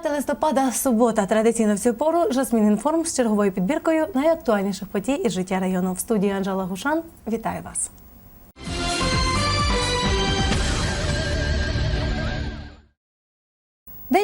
5 листопада, субота. Традиційно в цю пору Жасмін інформ з черговою підбіркою найактуальніших подій із життя району. В студії Анжела Гушан. Вітаю вас.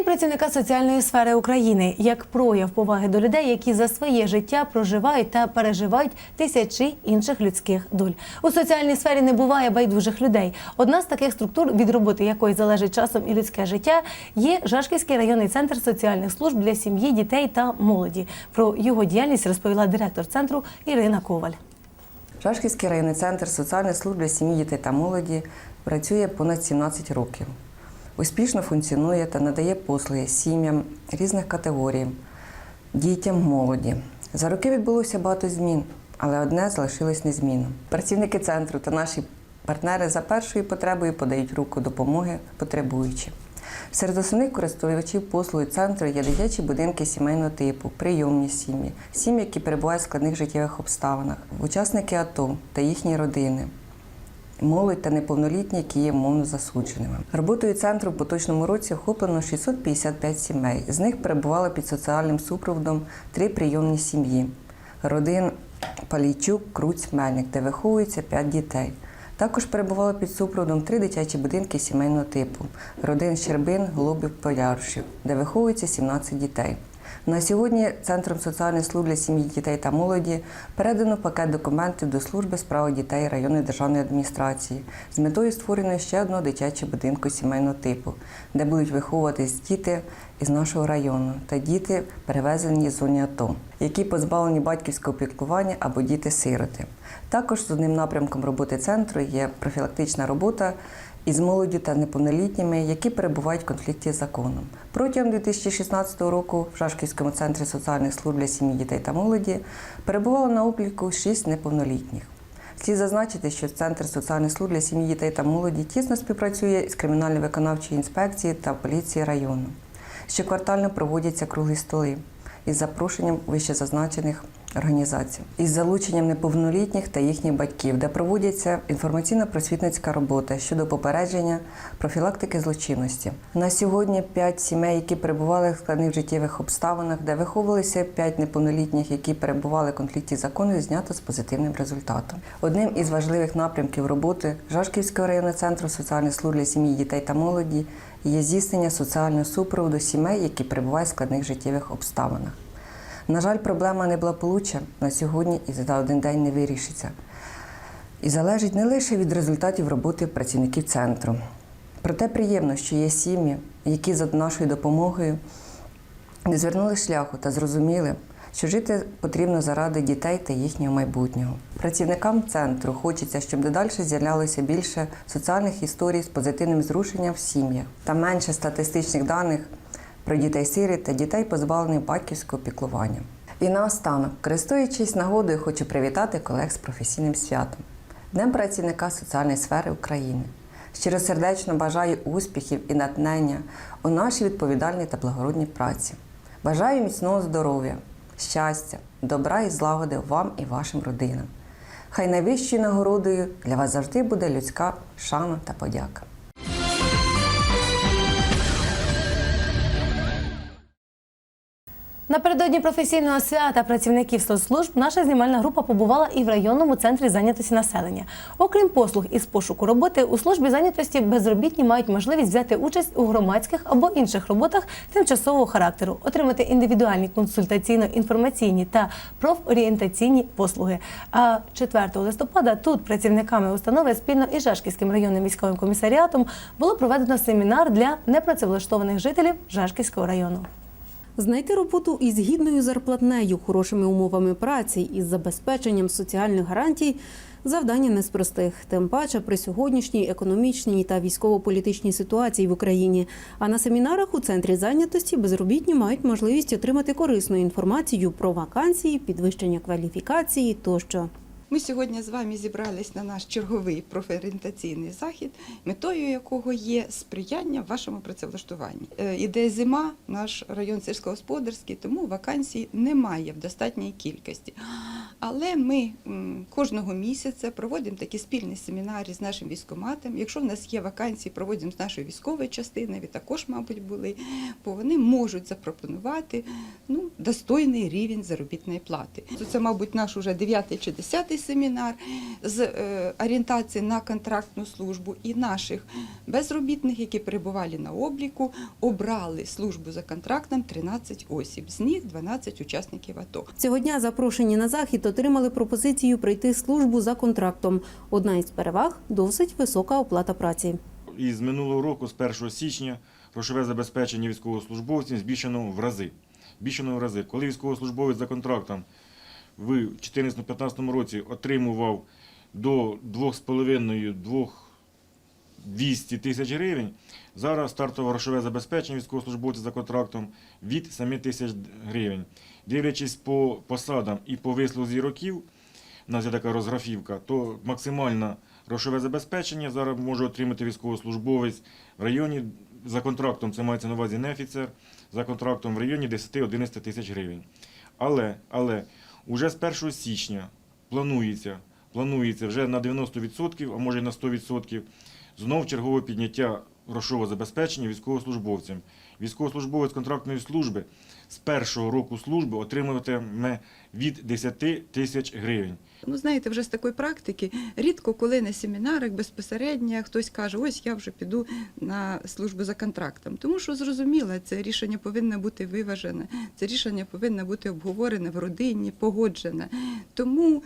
Працівника соціальної сфери України як прояв поваги до людей, які за своє життя проживають та переживають тисячі інших людських доль. У соціальній сфері не буває байдужих людей. Одна з таких структур, від роботи якої залежить часом і людське життя, є Жашківський районний центр соціальних служб для сім'ї, дітей та молоді. Про його діяльність розповіла директор центру Ірина Коваль. Шашківський районний центр соціальної служби сім'ї, дітей та молоді працює понад 17 років. Успішно функціонує та надає послуги сім'ям різних категорій, дітям, молоді. За роки відбулося багато змін, але одне залишилось незмінним. Працівники центру та наші партнери за першою потребою подають руку допомоги потребуючим. Серед основних користувачів послуги центру є дитячі будинки сімейного типу, прийомні сім'ї, сім'ї, які перебувають в складних життєвих обставинах, учасники АТО та їхні родини, молодь та неповнолітні, які є мовно засудженими. Роботою центру в поточному році охоплено 655 сімей. З них перебували під соціальним супроводом три прийомні сім'ї. Родин Палійчук, Круць, Мельник, де виховується 5 дітей. Також перебували під супроводом три дитячі будинки сімейного типу родин Щербин, Голубів, Поляршів, де виховується 17 дітей. На сьогодні Центром соціальної служби для сім'ї, дітей та молоді передано пакет документів до служби справи дітей районної державної адміністрації з метою створення ще одного дитячого будинку сімейного типу, де будуть виховуватись діти із нашого району та діти, перевезені з зоні АТО, які позбавлені батьківського піклування або діти-сироти. Також з одним напрямком роботи центру є профілактична робота із молоддю та неповнолітніми, які перебувають в конфлікті з законом. Протягом 2016 року в Шашківському центрі соціальних служб для сім'ї, дітей та молоді перебувало на обліку 6 неповнолітніх. Слід зазначити, що Центр соціальних служб для сім'ї, дітей та молоді тісно співпрацює з кримінально-виконавчою інспекцією та поліцією району. Щоквартально проводяться круглі столи із запрошенням вищезазначених організацій, із залученням неповнолітніх та їхніх батьків, де проводиться інформаційно-просвітницька робота щодо попередження профілактики злочинності. На сьогодні п'ять сімей, які перебували в складних життєвих обставинах, де виховувалися п'ять неповнолітніх, які перебували в конфлікті закону, знято з позитивним результатом. Одним із важливих напрямків роботи Жашківського районного центру соціальних служб для сім'ї, дітей та молоді є здійснення соціального супроводу сімей, які перебувають в складних життєвих обставинах. На жаль, проблема неблагополуччя на сьогодні і за один день не вирішиться. І залежить не лише від результатів роботи працівників центру. Проте приємно, що є сім'ї, які за нашою допомогою не звернули шляху та зрозуміли, що жити потрібно заради дітей та їхнього майбутнього. Працівникам центру хочеться, щоб дедалі з'являлося більше соціальних історій з позитивним зрушенням в сім'ях та менше статистичних даних про дітей сиріт та дітей, позбавлених батьківського піклування. І наостанок, користуючись нагодою, хочу привітати колег з професійним святом Днем працівника соціальної сфери України. Щиросердечно бажаю успіхів і натхнення у нашій відповідальній та благородній праці. Бажаю міцного здоров'я, щастя, добра і злагоди вам і вашим родинам. Хай найвищою нагородою для вас завжди буде людська шана та подяка. Напередодні професійного свята працівників соцслужб наша знімальна група побувала і в районному центрі зайнятості населення. Окрім послуг із пошуку роботи, у службі зайнятості безробітні мають можливість взяти участь у громадських або інших роботах тимчасового характеру, отримати індивідуальні консультаційно-інформаційні та профорієнтаційні послуги. А 4 листопада тут працівниками установи спільно із Жашківським районним військовим комісаріатом було проведено семінар для непрацевлаштованих жителів Жашківського району. Знайти роботу із гідною зарплатнею, хорошими умовами праці із забезпеченням соціальних гарантій завдання не з простих, тим паче при сьогоднішній економічній та військово-політичній ситуації в Україні. А на семінарах у центрі зайнятості безробітні мають можливість отримати корисну інформацію про вакансії, підвищення кваліфікації тощо. Ми сьогодні з вами зібрались на наш черговий профорієнтаційний захід, метою якого є сприяння вашому працевлаштуванні. Е, Іде зима, наш район сільськогосподарський, тому вакансій немає в достатній кількості. Але ми кожного місяця проводимо такі спільні семінари з нашим військоматом. Якщо в нас є вакансії, проводимо з нашої військової частини, ви також, мабуть, були, бо вони можуть запропонувати ну, достойний рівень заробітної плати. Це, мабуть, наш уже 9 чи 10 семінар з е, орієнтації на контрактну службу і наших безробітних, які перебували на обліку, обрали службу за контрактом 13 осіб, з них 12 учасників АТО. Цього дня запрошені на захід отримали пропозицію пройти службу за контрактом. Одна із переваг досить висока оплата праці. І з минулого року, з 1 січня, грошове забезпечення військовослужбовців збільшено в рази. Збільшено в рази. Коли військовослужбовець за контрактом в 2014-2015 році отримував до 2,5-2 200 тисяч гривень, зараз стартове грошове забезпечення військовослужбовців за контрактом від 7 тисяч гривень. Дивлячись по посадам і по вислузі років, у нас є така розграфівка, то максимальне грошове забезпечення зараз може отримати військовослужбовець в районі за контрактом, це мається на увазі не офіцер, за контрактом в районі 10-11 тисяч гривень. Але, але уже з 1 січня планується, планується вже на 90%, а може й на 100%, знов чергове підняття грошового забезпечення військовослужбовцям. Військовослужбовець контрактної служби з першого року служби отримуватиме від 10 тисяч гривень. Ну, знаєте, вже з такої практики рідко коли на семінарах безпосередньо хтось каже, ось я вже піду на службу за контрактом. Тому що зрозуміло, це рішення повинно бути виважене, це рішення повинно бути обговорене в родині, погоджене. Тому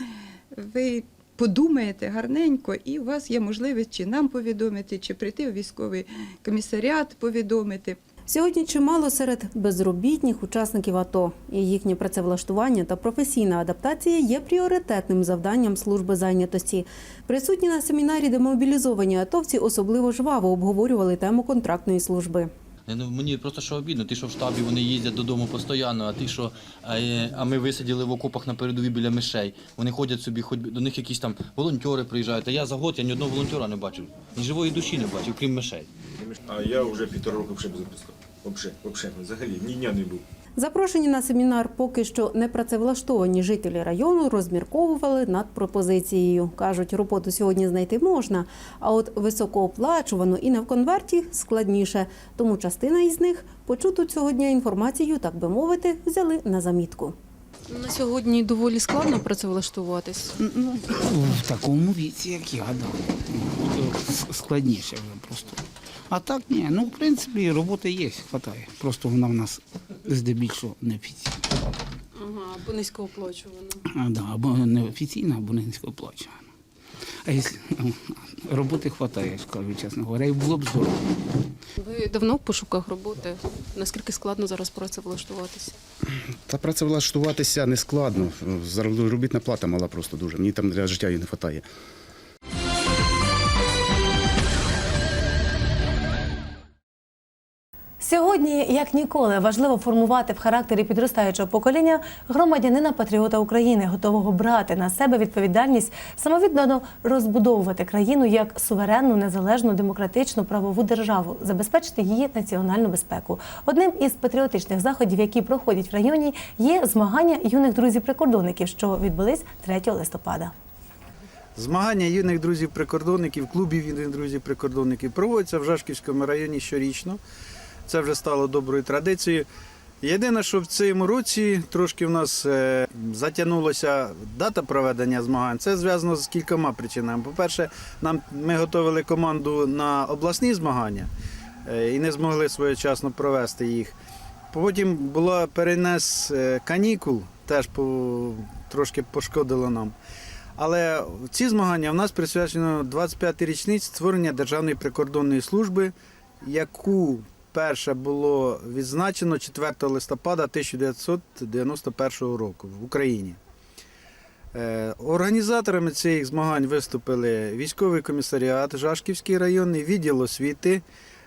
ви подумаєте гарненько, і у вас є можливість чи нам повідомити, чи прийти у військовий комісаріат повідомити. Сьогодні чимало серед безробітних учасників АТО. І їхнє працевлаштування та професійна адаптація є пріоритетним завданням служби зайнятості. Присутні на семінарі демобілізовані атовці особливо жваво обговорювали тему контрактної служби. Не, Ну, мені просто що обідно, ти що в штабі вони їздять додому постійно, а ти що, е, а ми висиділи в окопах на передовій біля мишей. Вони ходять собі, хоч до них якісь там волонтери приїжджають. А я за год я ні одного волонтера не бачив, ні живої душі не бачив, крім мишей. А я вже півтора року взагалі без. Взагалі, взагалі, взагалі, ні дня не був. Запрошені на семінар поки що не працевлаштовані жителі району розмірковували над пропозицією. Кажуть, роботу сьогодні знайти можна, а от високооплачувану і не в конверті складніше. Тому частина із них почуту цього дня інформацію, так би мовити, взяли на замітку. На сьогодні доволі складно працевлаштуватись. Ну, в такому віці, як я, да. Ну, складніше вже просто. А так ні, ну в принципі роботи є, хватає. Просто вона в нас здебільшого неофіційна. Ага, або низькооплачувано. А, да, або неофіційна, або низькооплачувана. А якщо ну, роботи хватає, я ж кажу, чесно говоря, і було б здорово. Ви давно в пошуках роботи? Наскільки складно зараз працевлаштуватися? Та працевлаштуватися не складно. Заробітна плата мала просто дуже. Мені там для життя її не вистачає. Як ніколи, важливо формувати в характері підростаючого покоління громадянина патріота України, готового брати на себе відповідальність, самовіддано розбудовувати країну як суверенну, незалежну, демократичну правову державу, забезпечити її національну безпеку. Одним із патріотичних заходів, які проходять в районі, є змагання юних друзів-прикордонників, що відбулись 3 листопада. Змагання юних друзів-прикордонників, клубів юних друзів-прикордонників проводяться в Жашківському районі щорічно. Це вже стало доброю традицією. Єдине, що в цьому році трошки в нас е, затягнулася дата проведення змагань. Це зв'язано з кількома причинами. По-перше, нам ми готували команду на обласні змагання е, і не змогли своєчасно провести їх. Потім була перенес е, канікул, теж по, трошки пошкодило нам. Але ці змагання в нас присвячено 25-й річниці створення Державної прикордонної служби, яку перше було відзначено 4 листопада 1991 року в Україні. Е, Організаторами цих змагань виступили військовий комісаріат Жашківський районний, відділ освіти,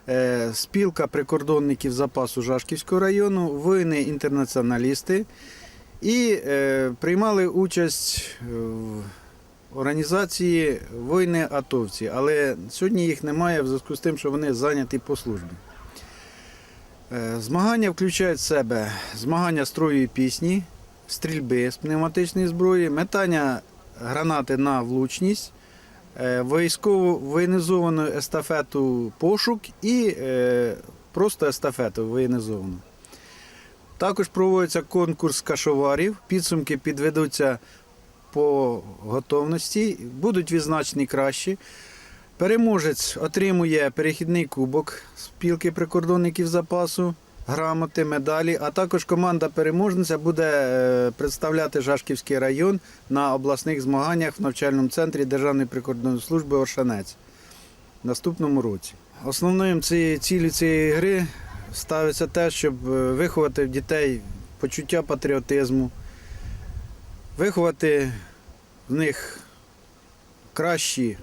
е, спілка прикордонників запасу Жашківського району, воїни-інтернаціоналісти і е, приймали участь в організації воїни-атовці, але сьогодні їх немає в зв'язку з тим, що вони зайняті по службі. Е, Змагання включають в себе змагання строю і пісні, стрільби з пневматичної зброї, метання гранати на влучність, е, військову воєнізовану естафету пошук і е, просто естафету воєнізовану. Також проводиться конкурс кашоварів, підсумки підведуться по готовності, будуть відзначені кращі. Переможець отримує перехідний кубок спілки прикордонників запасу, грамоти, медалі, а також команда переможниця буде е, представляти Жашківський район на обласних змаганнях в навчальному центрі Державної прикордонної служби Оршанець в наступному році. Основною цілі цієї гри ставиться те, щоб е, виховати в дітей почуття патріотизму, виховати в них кращі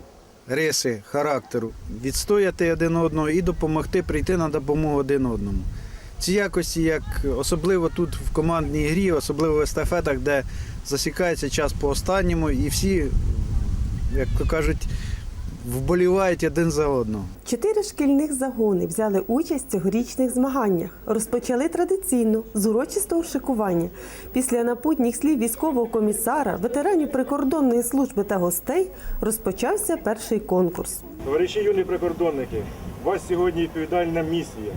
риси характеру, відстояти один одного і допомогти прийти на допомогу один одному. Ці якості, як особливо тут в командній грі, особливо в естафетах, де засікається час по останньому, і всі, як кажуть, вболівають один за одного. Чотири шкільних загони взяли участь в цьогорічних змаганнях. Розпочали традиційно з урочистого шикування. Після напутніх слів військового комісара, ветеранів прикордонної служби та гостей розпочався перший конкурс. Товариші юні прикордонники, у вас сьогодні відповідальна місія.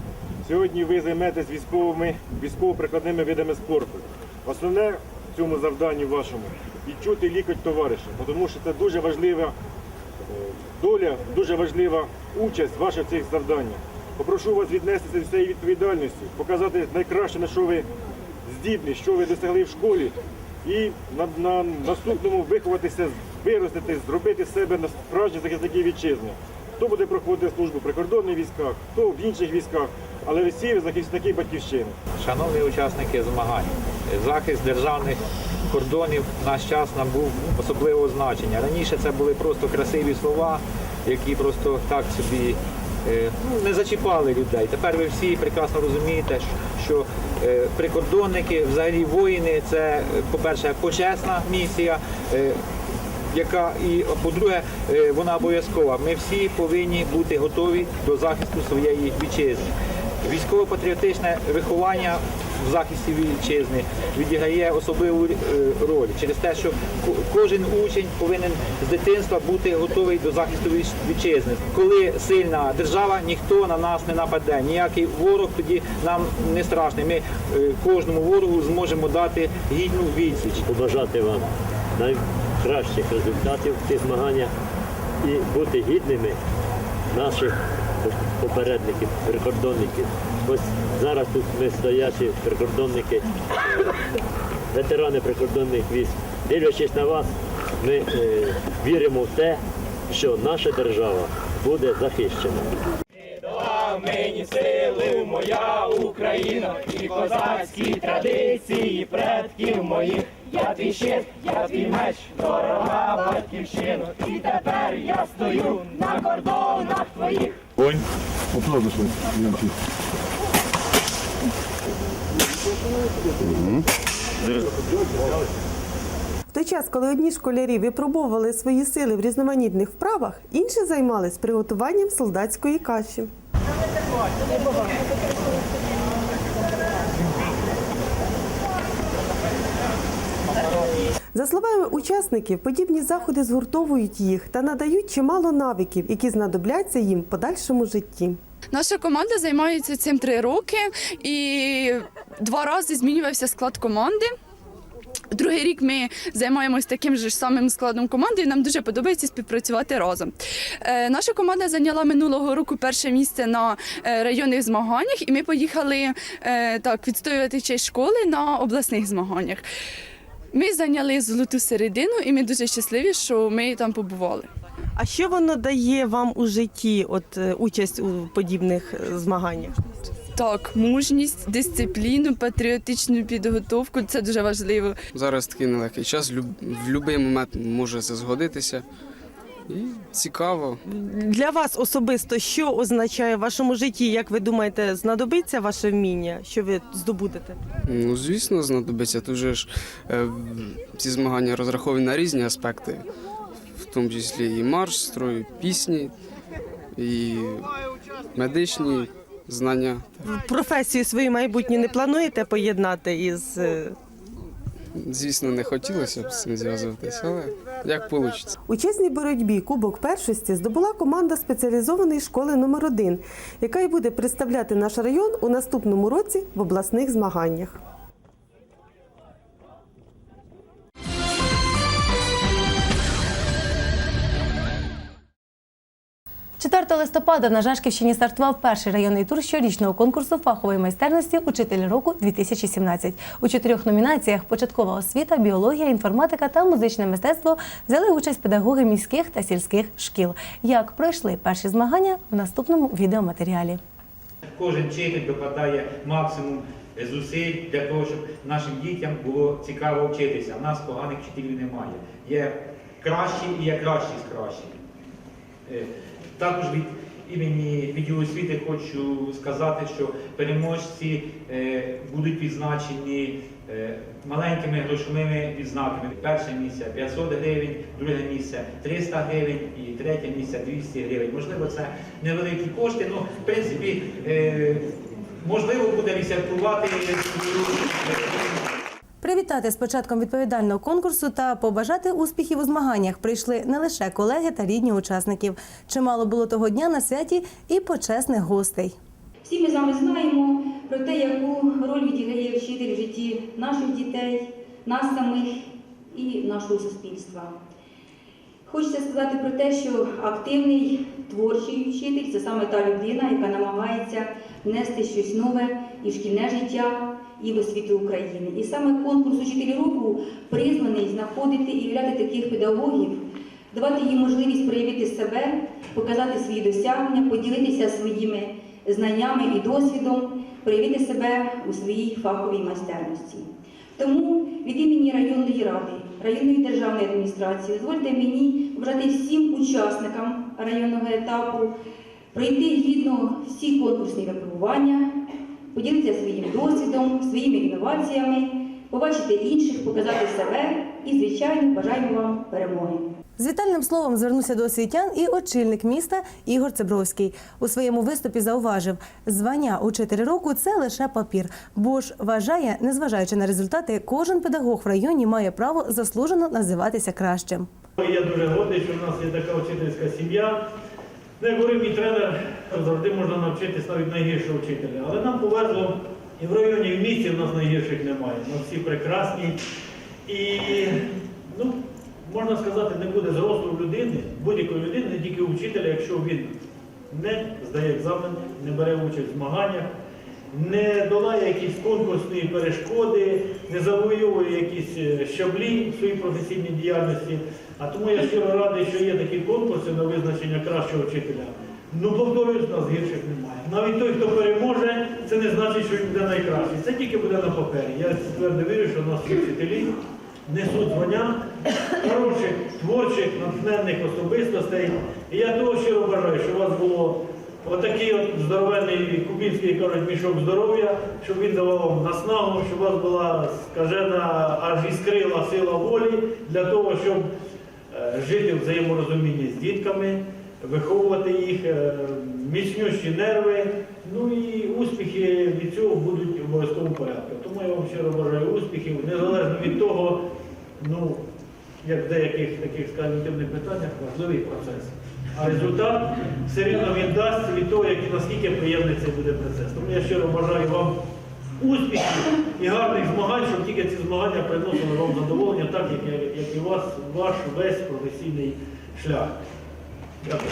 Сьогодні ви займетесь військовими, військово-прикладними видами спорту. Основне в цьому завданні вашому відчути лікоть товариша, тому що це дуже важлива доля, дуже важлива участь ваша в цих завданнях. Попрошу вас віднестися до цієї відповідальності, показати найкраще, на що ви здібні, що ви досягли в школі, і на, на наступному виховатися, виростити, зробити з себе на справжні захисники вітчизни. Хто буде проходити службу в прикордонних військах, хто в інших військах, але всі захисники батьківщини. Шановні учасники змагань, захист державних кордонів в наш час набув особливого значення. Раніше це були просто красиві слова, які просто так собі е, ну, не зачіпали людей. Тепер ви всі прекрасно розумієте, що е, прикордонники, взагалі воїни, це, по-перше, почесна місія. е, яка і по-друге, вона обов'язкова. Ми всі повинні бути готові до захисту своєї вітчизни. Військово-патріотичне виховання в захисті вітчизни відіграє особливу е, роль через те, що кожен учень повинен з дитинства бути готовий до захисту вітчизни. Коли сильна держава, ніхто на нас не нападе. Ніякий ворог тоді нам не страшний. Ми е, кожному ворогу зможемо дати гідну відсіч. побажати вам найкращих результатів в цих змаганнях і бути гідними наших попередників, прикордонників. Ось зараз тут ми стоячі прикордонники, ветерани прикордонних військ. Дивлячись на вас, ми е, віримо в те, що наша держава буде захищена. мені сили моя Україна і козацькі традиції предків моїх. Я твій щит, я твій меч, дорога батьківщина. І тепер я стою на кордонах твоїх. В той час, коли одні школярі випробовували свої сили в різноманітних вправах, інші займались приготуванням солдатської каші. За словами учасників, подібні заходи згуртовують їх та надають чимало навиків, які знадобляться їм в подальшому житті. Наша команда займається цим три роки, і два рази змінювався склад команди. Другий рік ми займаємось таким же самим складом команди, і нам дуже подобається співпрацювати разом. Е, наша команда зайняла минулого року перше місце на е, районних змаганнях, і ми поїхали е, так відстоювати честь школи на обласних змаганнях. Ми зайняли золоту середину, і ми дуже щасливі, що ми там побували. А що воно дає вам у житті, от е, участь у подібних е, змаганнях? Так, мужність, дисципліну, патріотичну підготовку це дуже важливо. Зараз такий нелегкий час, люб- в будь-який момент може це згодитися. І цікаво. Для вас особисто що означає в вашому житті? Як ви думаєте, знадобиться ваше вміння, що ви здобудете? Ну, звісно, знадобиться. Тут же ж е, ці змагання розраховані на різні аспекти. в тому числі і марш, строю, пісні, і медичні знання. Професію свою майбутню не плануєте поєднати із е, Звісно, не хотілося б з цим зв'язуватися, але як вийде. У чесній боротьбі Кубок першості здобула команда спеціалізованої школи номер 1 яка й буде представляти наш район у наступному році в обласних змаганнях. 4 листопада на Жашківщині стартував перший районний тур щорічного конкурсу фахової майстерності Учитель року 2017 У чотирьох номінаціях початкова освіта, біологія, інформатика та музичне мистецтво взяли участь педагоги міських та сільських шкіл. Як пройшли перші змагання в наступному відеоматеріалі. Кожен вчитель докладає максимум зусиль для того, щоб нашим дітям було цікаво вчитися. У нас поганих вчителів немає. Є кращі і є кращі з кращих. Також від імені відділу освіти хочу сказати, що переможці е, будуть відзначені е, маленькими грошовими відзнаками. Перше місце 500 гривень, друге місце 300 гривень і третє місце 200 гривень. Можливо, це невеликі кошти, але в принципі е, можливо буде відсвяткувати. Привітати з початком відповідального конкурсу та побажати успіхів у змаганнях прийшли не лише колеги та рідні учасників. Чимало було того дня на святі і почесних гостей. Всі ми з вами знаємо про те, яку роль відіграє вчитель в житті наших дітей, нас самих і нашого суспільства. Хочеться сказати про те, що активний творчий вчитель це саме та людина, яка намагається внести щось нове і в шкільне життя, і в освіту України. І саме конкурс «Учителі року призваний знаходити і являти таких педагогів, давати їм можливість проявити себе, показати свої досягнення, поділитися своїми знаннями і досвідом, проявити себе у своїй фаховій майстерності. Тому від імені районної ради, районної державної адміністрації, дозвольте мені бажати всім учасникам районного етапу пройти гідно всі конкурсні випробування, поділитися своїм досвідом, своїми інноваціями, побачити інших, показати себе і, звичайно, бажаємо вам перемоги. З вітальним словом звернувся до освітян і очільник міста Ігор Цебровський. У своєму виступі зауважив, звання учитель року це лише папір, бо ж вважає, незважаючи на результати, кожен педагог в районі має право заслужено називатися кращим. Я дуже гордий, що в нас є така вчительська сім'я. Ну, як говорив мій тренер, завжди можна навчитись навіть найгіршого вчителя. Але нам повезло і в районі, і в місті в нас найгірших немає. Ми всі прекрасні. І, ну, можна сказати, не буде зрослої людини, будь-якої людини, не тільки у вчителя, якщо він не здає екзамен, не бере участь в змаганнях, не долає якісь конкурсні перешкоди, не завоює якісь е, щаблі в своїй професійній діяльності. А тому я щиро радий, що є такі конкурси на визначення кращого вчителя. Ну, повторюсь, нас гірших немає. Навіть той, хто переможе, це не значить, що він буде найкращий. Це тільки буде на папері. Я твердо вірю, що в нас вчителі несуть звання хороших, творчих, натхненних особистостей. І я того щиро бажаю, що у вас було отакий от здоровенний кубінський кажуть, мішок здоров'я, щоб він давав вам наснагу, щоб у вас була скажена аж іскрила сила волі для того, щоб е, жити в взаєморозумінні з дітками, виховувати їх, е, міцнющі нерви. Ну і успіхи від цього будуть в обов'язковому порядку. Тому я вам щиро бажаю успіхів, незалежно від того, ну, як в деяких таких скажімо, питаннях, важливий процес. А результат все рівно віддасться від того, як, наскільки приємний цей буде процес. Тому я щиро бажаю вам успіхів і гарних змагань, щоб тільки ці змагання приносили вам задоволення, так як, як і вас, ваш весь професійний шлях. Дякую.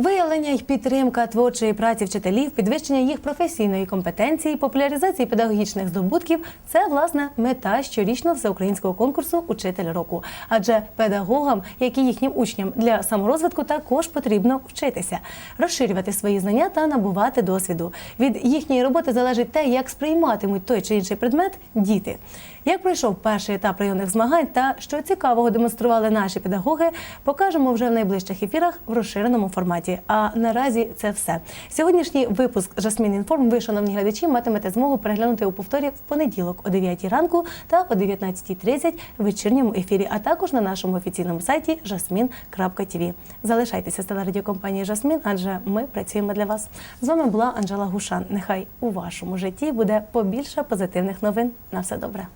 Виявлення й підтримка творчої праці вчителів, підвищення їх професійної компетенції, популяризації педагогічних здобутків це власне мета щорічного всеукраїнського конкурсу Учитель року. Адже педагогам, як і їхнім учням, для саморозвитку також потрібно вчитися, розширювати свої знання та набувати досвіду. Від їхньої роботи залежить те, як сприйматимуть той чи інший предмет діти. Як пройшов перший етап районних змагань та що цікавого демонстрували наші педагоги, покажемо вже в найближчих ефірах в розширеному форматі. Році. А наразі це все. Сьогоднішній випуск Жасмін Інформ ви, шановні глядачі, матимете змогу переглянути у повторі в понеділок о 9 ранку та о 19.30 в вечірньому ефірі, а також на нашому офіційному сайті jasmin.tv. Залишайтеся з телерадіокомпанії Жасмін, адже ми працюємо для вас. З вами була Анжела Гушан. Нехай у вашому житті буде побільше позитивних новин. На все добре.